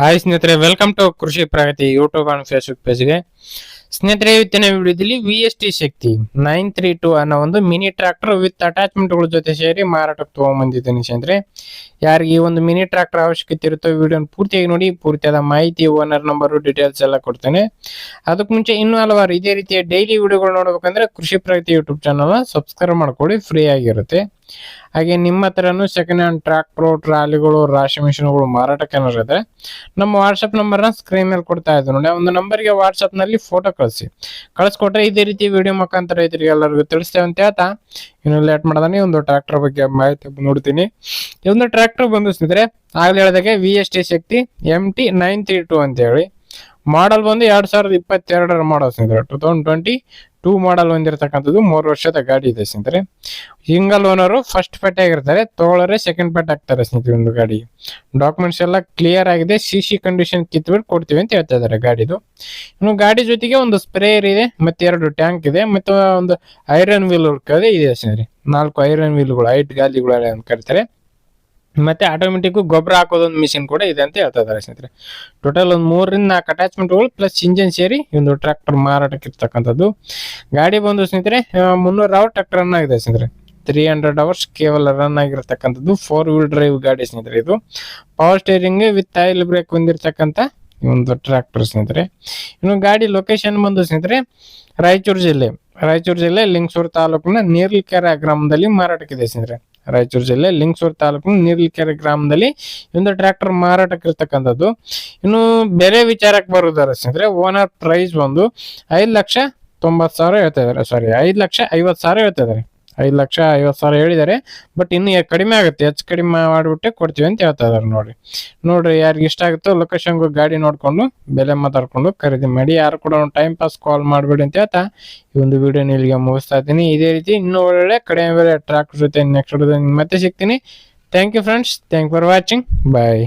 Hi ಸ್ನೇಹಿತರೆ welcome to Krishi Pragati YouTube and Facebook ಪೇಜ್ಗೆ ಸ್ನೇಹಿತರೆ, ಇವತ್ತಿನ ವಿಡಿಯೋದಲ್ಲಿ V S T Shakti nine three two ಅನ್ನೋ ಒಂದು ಮಿನಿ ಟ್ರಾಕ್ಟರ್ ವಿತ್ ಅಟ್ಯಾಚ್ಮೆಂಟ್ಗಳ ಜೊತೆ ಸೇರಿ ಮಾರಾಟಕ್ಕೆ ತೊಗೊಂಬಂದಿದ್ದೀನಿ ಸ್ನೇಹಿತರೆ. ಯಾರಿಗೆ ಈ ಒಂದು ಮಿನಿ ಟ್ರಾಕ್ಟರ್ ಅವಶ್ಯಕತೆ ಇರುತ್ತೋ ವಿಡಿಯೋನ ಪೂರ್ತಿಯಾಗಿ ನೋಡಿ, ಪೂರ್ತಿಯಾದ ಮಾಹಿತಿ ಓನರ್ ನಂಬರು ಡೀಟೇಲ್ಸ್ ಎಲ್ಲ ಕೊಡ್ತೇನೆ. ಅದಕ್ಕೆ ಮುಂಚೆ ಇನ್ನೂ ಹಲವಾರು ಇದೇ ರೀತಿಯ ಡೈಲಿ ವಿಡಿಯೋಗಳು ನೋಡಬೇಕಂದ್ರೆ ಕೃಷಿ ಪ್ರಗತಿ ಯೂಟ್ಯೂಬ್ ಚಾನಲ್ನ ಸಬ್ಸ್ಕ್ರೈಬ್ ಮಾಡ್ಕೊಳ್ಳಿ ಫ್ರೀ ಆಗಿರುತ್ತೆ. ಹಾಗೆ ನಿಮ್ಮ ಹತ್ರನೂ ಸೆಕೆಂಡ್ ಹ್ಯಾಂಡ್ ಟ್ರಾಕ್ಟರ್ ಟ್ರಾಲಿಗಳು, ರಾಶಿ ಮಿಷಿನ್ಗಳು ಮಾರಾಟಕ್ಕೆ ಏನಾದ್ರು ಇದ್ರೆ ನಮ್ಮ ವಾಟ್ಸಪ್ ನಂಬರ್ನ ಸ್ಕ್ರೀನ್ ಮೇಲೆ ಕೊಡ್ತಾ ಇದ್ದೀನಿ ನೋಡಿ ಒಂದು ನಂಬರ್ಗೆ ವಾಟ್ಸಪ್ನಲ್ಲಿ ಫೋಟೋ ಕಳಿಸಿ. ಕಳಿಸ್ಕೊಟ್ರೆ ಇದೇ ರೀತಿ ವಿಡಿಯೋ ಮುಖಾಂತರ ರೈತರಿಗೆ ಎಲ್ಲರಿಗೂ ತಿಳಿಸ್ತೇವೆ ಅಂತ ಹೇಳ್ತಾ, ಇನ್ನು ಲೇಟ್ ಮಾಡ್ದಾನೆ ಒಂದು ಟ್ರ್ಯಾಕ್ಟರ್ ಬಗ್ಗೆ ಮಾಹಿತಿ ನೋಡ್ತೀನಿ. ಈ ಒಂದು ಟ್ರಾಕ್ಟರ್ ಬಂದು ಸ್ನೇಹಿತರೆ ಆಗ್ಲೇ ಹೇಳಿದಾಗೆ V S T Shakti M T nine three two ಅಂತ ಹೇಳಿ ಮಾಡಲ್ ಬಂದು ಎರಡು ಸಾವಿರದ ಇಪ್ಪತ್ತೆರಡರ ಮಾಡಲ್ ಸ್ನೇಹಿತರೆ. Two thousand twenty two model ಹೊಂದಿರತಕ್ಕಂಥದ್ದು ಮೂರು ವರ್ಷದ ಗಾಡಿ ಇದೆ ಸ್ನೇಹಿತರೆ. ಸಿಂಗಲ್ ಓನರು ಫಸ್ಟ್ ಪೆಟ್ ಆಗಿರ್ತಾರೆ, ತಗೊಳ್ಳೋರೆ ಸೆಕೆಂಡ್ ಪೆಟ್ ಆಗ್ತಾರೆ ಸ್ನೇಹಿತರೆ ಒಂದು ಗಾಡಿ. ಡಾಕ್ಯುಮೆಂಟ್ಸ್ ಎಲ್ಲ ಕ್ಲಿಯರ್ ಆಗಿದೆ ಸಿ ಸಿ ಕಂಡೀಷನ್ ಕಿತ್ಬಿಟ್ಟು ಕೊಡ್ತೀವಿ ಅಂತ ಹೇಳ್ತಾ ಇದ್ದಾರೆ ಗಾಡಿದು. ಇನ್ನು ಗಾಡಿ ಜೊತೆಗೆ ಒಂದು ಸ್ಪ್ರೇಯರ್ ಇದೆ ಮತ್ತೆ ಎರಡು ಟ್ಯಾಂಕ್ ಇದೆ, ಮತ್ತೆ ಒಂದು ಐರನ್ ವೀಲ್ ಇದೆ ಇದೆ ಸ್ನೇಹಿತರೆ. ನಾಲ್ಕು ಐರನ್ ವೀಲ್ಗಳು ಐಟ್ ಗಾಲಿಗಳು ಅಂತ ಕರೀತಾರೆ ಮತ್ತೆ ಆಟೋಮೆಟಿಕ್ ಗೊಬ್ಬರ ಹಾಕೋದೊಂದು ಮಿಷಿನ್ ಕೂಡ ಇದೆ ಅಂತ ಹೇಳ್ತಾ ಇದ್ದಾರೆ ಸ್ನೇಹಿತರೆ. ಟೋಟಲ್ ಒಂದು ಮೂರರಿಂದ ನಾಲ್ಕು ಅಟ್ಯಾಚ್ಮೆಂಟ್ಗಳು ಪ್ಲಸ್ ಇಂಜಿನ್ ಸೇರಿ ಒಂದು ಟ್ರ್ಯಾಕ್ಟರ್ ಮಾರಾಟಕ್ಕೆ ಇರ್ತಕ್ಕಂಥದ್ದು. ಗಾಡಿ ಬಂದು ಸ್ನೇಹಿತರೆ ಮುನ್ನೂರು ಅವರ್ ಟ್ರ್ಯಾಕ್ಟರ್ ರನ್ ಆಗಿದೆ ಸ್ನೇಹಿತರೆ. ತ್ರೀ ಹಂಡ್ರೆಡ್ ಅವರ್ಸ್ ಕೇವಲ ರನ್ ಆಗಿರತಕ್ಕಂಥದ್ದು ಫೋರ್ ವೀಲ್ ಡ್ರೈವ್ ಗಾಡಿ ಸ್ನೇಹಿತರೆ ಇದು. Power steering with oil brake ಹೊಂದಿರತಕ್ಕಂಥ ಒಂದು ಟ್ರ್ಯಾಕ್ಟರ್ ಸ್ನೇಹಿತರೆ. ಇನ್ನು ಗಾಡಿ ಲೊಕೇಶನ್ ಬಂದು ಸ್ನೇಹಿತರೆ, ರಾಯಚೂರು ಜಿಲ್ಲೆ. ರಾಯಚೂರು ಜಿಲ್ಲೆ ಲಿಂಗಸೂರು ತಾಲೂಕಿನ ನೀರ್ಲಿಕೆರೆ ಗ್ರಾಮದಲ್ಲಿ ಮಾರಾಟಕ್ಕಿದೆ ಸ್ನೇಹಿತರೆ. ರಾಯಚೂರು ಜಿಲ್ಲೆ ಲಿಂಗಸೂರು ತಾಲೂಕಿನ ನೀರ್ಲಿಕೆರೆ ಗ್ರಾಮದಲ್ಲಿ ಒಂದು ಟ್ರ್ಯಾಕ್ಟರ್ ಮಾರಾಟಕ್ಕೆ ಇರ್ತಕ್ಕಂಥದ್ದು ಇನ್ನು ಬೆಲೆ ವಿಚಾರಕ್ಕೆ ಬರೋದಾರ ಸ್ನೇಹಿತರೆ ಓನರ್ ಪ್ರೈಸ್ ಒಂದು ಐದು ಲಕ್ಷ ತೊಂಬತ್ತು ಸಾವಿರ ಹೇಳ್ತಾ ಇದ್ದಾರೆ. ಸಾರಿ ಐದು ಲಕ್ಷ ಐವತ್ತು ಸಾವಿರ ಹೇಳ್ತಾ ಇದಾರೆ ಐದು ಲಕ್ಷ ಐವತ್ತು ಸಾವಿರ ಹೇಳಿದ್ದಾರೆ. ಬಟ್ ಇನ್ನು ಕಡಿಮೆ ಆಗುತ್ತೆ? ಹೆಚ್ಚು ಕಡಿಮೆ ಮಾಡಿಬಿಟ್ಟೆ ಕೊಡ್ತೀವಿ ಅಂತ ಹೇಳ್ತಾ ಇದಾರೆ ನೋಡ್ರಿ ನೋಡ್ರಿ ಯಾರಿಗೆ ಇಷ್ಟ ಆಗುತ್ತೋ ಲೊಕೇಶನ್ಗೆ ಗಾಡಿ ನೋಡಿಕೊಂಡು ಬೆಲೆ ಮಾತಾಡ್ಕೊಂಡು ಖರೀದಿ ಮಾಡಿ. ಯಾರು ಕೂಡ ಟೈಮ್ ಪಾಸ್ ಕಾಲ್ ಮಾಡಬೇಡಿ ಅಂತ ಹೇಳ್ತಾ ಈ ಒಂದು ವಿಡಿಯೋ ಇಲ್ಲಿಗೆ ಮುಗಿಸ್ತಾ ಇದ್ದೀನಿ. ಇದೇ ರೀತಿ ಇನ್ನೂ ಒಳ್ಳೆ ಕಡಿಮೆ ಬೆಲೆ ಟ್ರ್ಯಾಕ್ ಜೊತೆ ನೆಕ್ಸ್ಟ್ ಮತ್ತೆ ಸಿಗ್ತೀನಿ. Thank you friends thank for watching bye